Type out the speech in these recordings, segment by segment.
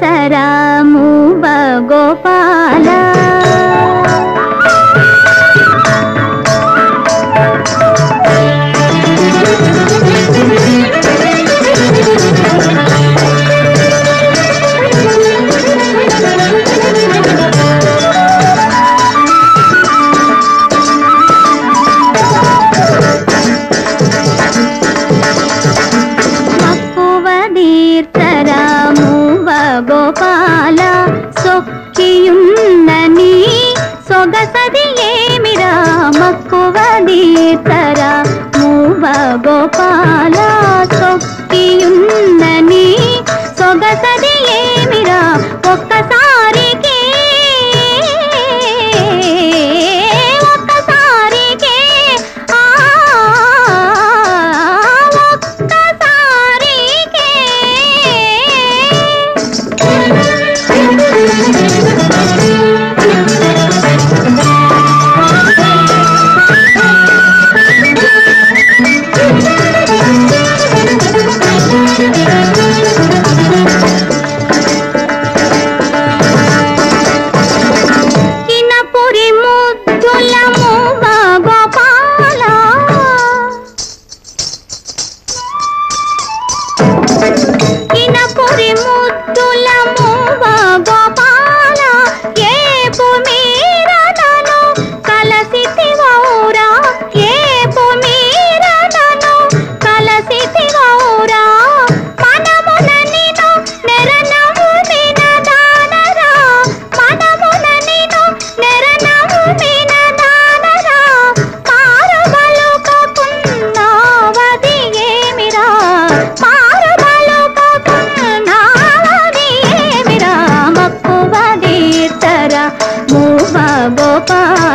太阳。సొగసది ఏమిరా? మక్కువ తరా మూవ గోప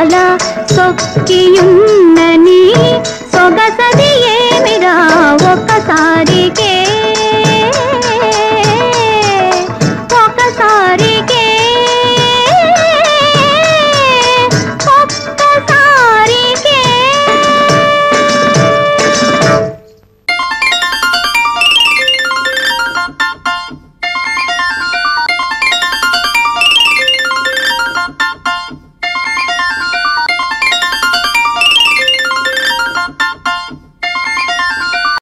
చాలా సొక్కియున్నని సొగసది